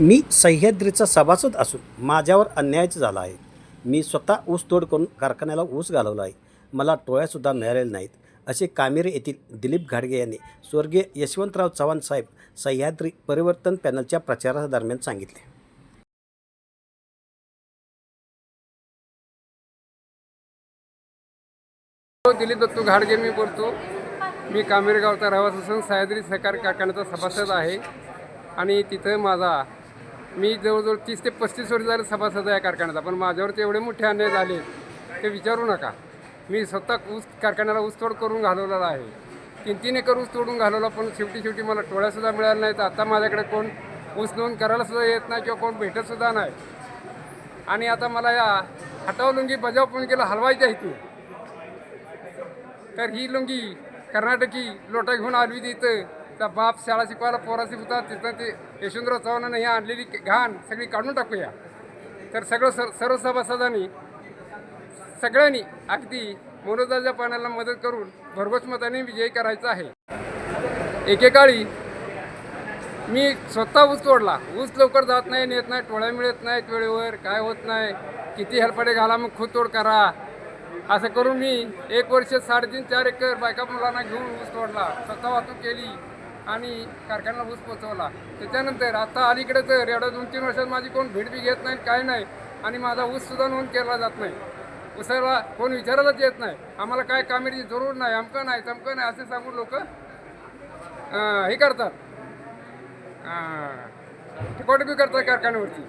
मी सह्याद्रीचा सभासद असून माझ्यावर अन्यायच झाला आहे. मी स्वतः ऊस तोड करून कारखान्याला ऊस घालवला आहे. मला टोळ्यासुद्धा मिळालेल्या नाहीत. असे कामेरे येथील दिलीप घाडगे यांनी स्वर्गीय यशवंतराव चव्हाण साहेब सह्याद्री परिवर्तन पॅनलच्या प्रचारादरम्यान सांगितले. हो, दिलीप दत्तू घाडगे मी बोलतो. मी कामेरगावचा रहिवासी असून सह्याद्री सहकारी कारखान्याचा सभासद आहे. आणि तिथं माझा मी जवळजवळ तीस ते पस्तीस वर्ष झाले सभासद आहे या कारखान्याचा पण माझ्यावरती एवढे मोठे अन्याय झाले ते विचारू नका. मी स्वतः ऊस कारखान्याला ऊसतोड करून घालवलेला आहे. किंमतीने कर ऊस तोडून घालवला पण शेवटी शेवटी मला टोळ्यासुद्धा मिळाल्या नाहीत. आता माझ्याकडे कोण ऊस नोंद करायलासुद्धा येत नाही किंवा कोण भेटतसुद्धा नाही. आणि आता मला या हटाव लुंगी बजाव पण हलवायची आहे ती तर ही लुंगी कर्नाटकी लोटा घेऊन आली तिथं त्या बाप शाळा शिकवायला पोराशी होता तिथं ते यशवंतराव चव्हाणानं ही आणलेली घाण सगळी काढून टाकूया. तर सगळं सर सर्व सभासदांनी सगळ्यांनी अगदी मनोदाच्या पाण्याला मदत करून भरघोस मताने विजयी करायचा आहे. एकेकाळी मी स्वतः ऊस तोडला. ऊस लवकर जात नाही नेत नाही टोळ्या मिळत नाहीत वेळेवर काय होत नाही किती हेलपाटे घाला मग खूप तोड करा. असं करून मी एक वर्ष साडेतीन चार एकर बायका मुलांना घेऊन ऊस तोडला. स्वतः वाहतूक केली. आणि कारखान्याला ऊस पोचवला त्याच्यानंतर आता अलीकडे तर एवढ्या दोन तीन वर्षात माझी कोण भेट बी घेत नाही काय नाही. आणि माझा ऊससुद्धा नोंद केला जात नाही. उसाला कोण विचारायलाच येत नाही. आम्हाला काय कामेची जरूर नाही अमकं नाही तमकं नाही असे सांगून लोक हे करतात. टिकॉट करतात कारखान्यावरती.